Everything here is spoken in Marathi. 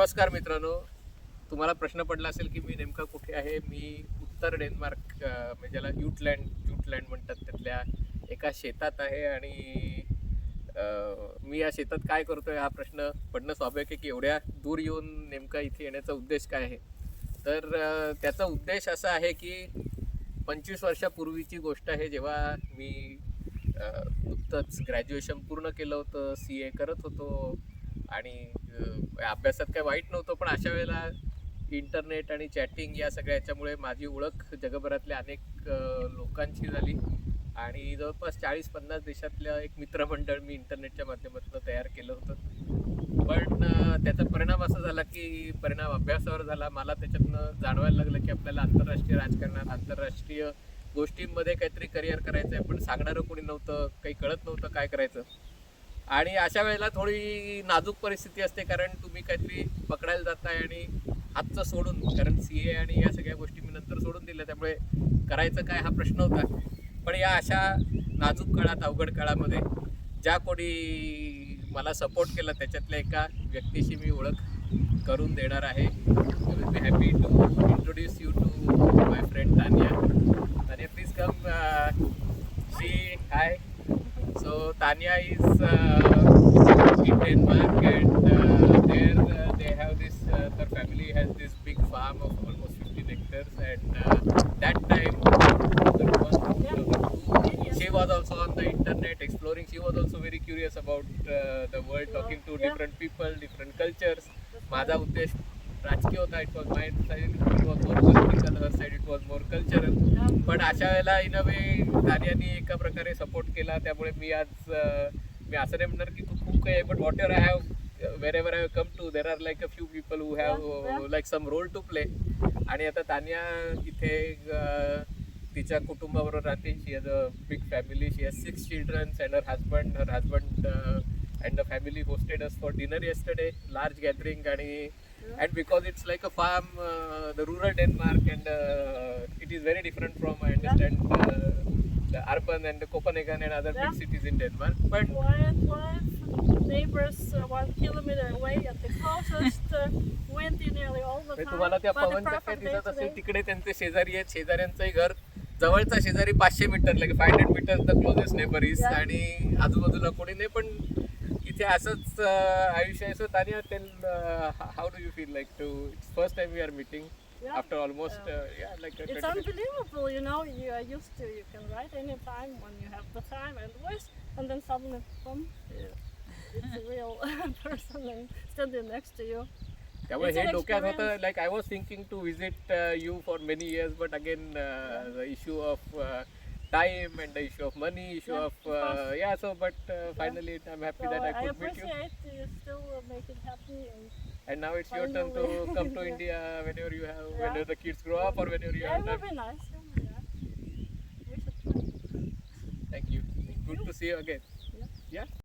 नमस्कार मित्रांनो. तुम्हाला प्रश्न पडला असेल की मी नेमका कुठे आहे? मी उत्तर डेन्मार्क म्हणजे ज्याला युटलँड युटलँड म्हणतात त्यातल्या एका शेतात आहे आणि मी या शेतात काय करतोय हा प्रश्न पडणं स्वाभाविक आहे की एवढ्या दूर येऊन नेमका इथे येण्याचा उद्देश काय आहे? तर त्याचा उद्देश असा आहे की पंचवीस वर्षापूर्वीची गोष्ट आहे. जेव्हा मी नुकतंच ग्रॅज्युएशन पूर्ण केलं होतं सी ए करत होतो आणि अभ्यासात काय वाईट नव्हतं पण अशा वेळेला इंटरनेट आणि चॅटिंग या सगळ्या याच्यामुळे माझी ओळख जगभरातल्या अनेक लोकांची झाली. आणि जवळपास चाळीस पन्नास देशातलं एक मित्रमंडळ मी इंटरनेटच्या माध्यमातून तयार केलं होतं. पण त्याचा परिणाम असा झाला की परिणाम अभ्यासावर झाला. मला त्याच्यातनं जाणवायला लागलं की आपल्याला आंतरराष्ट्रीय राजकारणात आंतरराष्ट्रीय गोष्टींमध्ये काहीतरी करिअर करायचं आहे पण सांगणारं कोणी नव्हतं काही कळत नव्हतं काय करायचं. आणि अशा वेळेला थोडी नाजूक परिस्थिती असते कारण तुम्ही काहीतरी पकडायला जाताय आणि हातचं सोडून कारण सी ए आणि या सगळ्या गोष्टी मी नंतर सोडून दिल्या त्यामुळे करायचं काय हा प्रश्न होता. पण या अशा नाजूक काळात अवघड काळामध्ये ज्या कोणी मला सपोर्ट केला त्याच्यातल्या एका व्यक्तीशी मी ओळख करून देणार आहे. Be happy to introduce you So Tanya is uh, in Denmark, and uh, there uh, they have this. Uh, their family has this big farm of almost 15 hectares, and uh, that time, 2001, she was also on the internet exploring. She was also very curious about uh, the world, talking to Yeah. different people, different cultures. माझा उद्देश राजकीय होता it was my side it was more political her side it was more cultural पण अशा वेळेला इन अ वे तानियानी एका प्रकारे सपोर्ट केला. त्यामुळे मी आज मी असं नाही म्हणणार की तू खूप काही आहे but whatever I have wherever I come to there are like a few people who have. Like some role to play आणि आता तानिया इथे तिच्या कुटुंबाबरोबर राहते. She has a big family she has six childrens and her husband her husband and the family hosted us for dinner yesterday. Large gathering आणि and because it's like a farm, uh, the rural Denmark, and uh, it is very different from I understand uh, the urban and the Copenhagen and other Yeah. big cities in Denmark. But Quiet life, neighbors uh, one kilometer away at the closest, uh, windy nearly all the म्हणजे time. तुम्हाला त्या but the Pawan चक्क्या perfect day दिसत असेल today. तिकडे त्यांचे शेजारी आहेत शेजाऱ्यांचंही घर जवळचा शेजारी पाचशे मीटर लागे five hundred metre the closest neighbour is Yeah. आणि आजूबाजूला कोणी नाही पण इथे असंच अं, आयुष्य आहे so Tania tell how do you feel like to it's first time we are meeting Yeah. After almost या like It's unbelievable, you know. You are used to you can write any time when you have the time and voice, and then suddenly, boom, yeah, it's a real person and standing next to you. त्यामुळे It's हे an डोक्यात होतं experience. Like I was thinking to visit you for many years but again the issue of time and the issue of money, issue yeah, of, uh, yeah. So, but uh, finally. I'm happy so that I, I could meet you. I appreciate you still uh, making happy. And, and now it's your turn to come to yeah. India whenever you have, yeah. whenever the kids grow up or whenever you yeah, have. It will be nice. Be nice. Thank you. Thank Good you. to see you again. Yeah. yeah?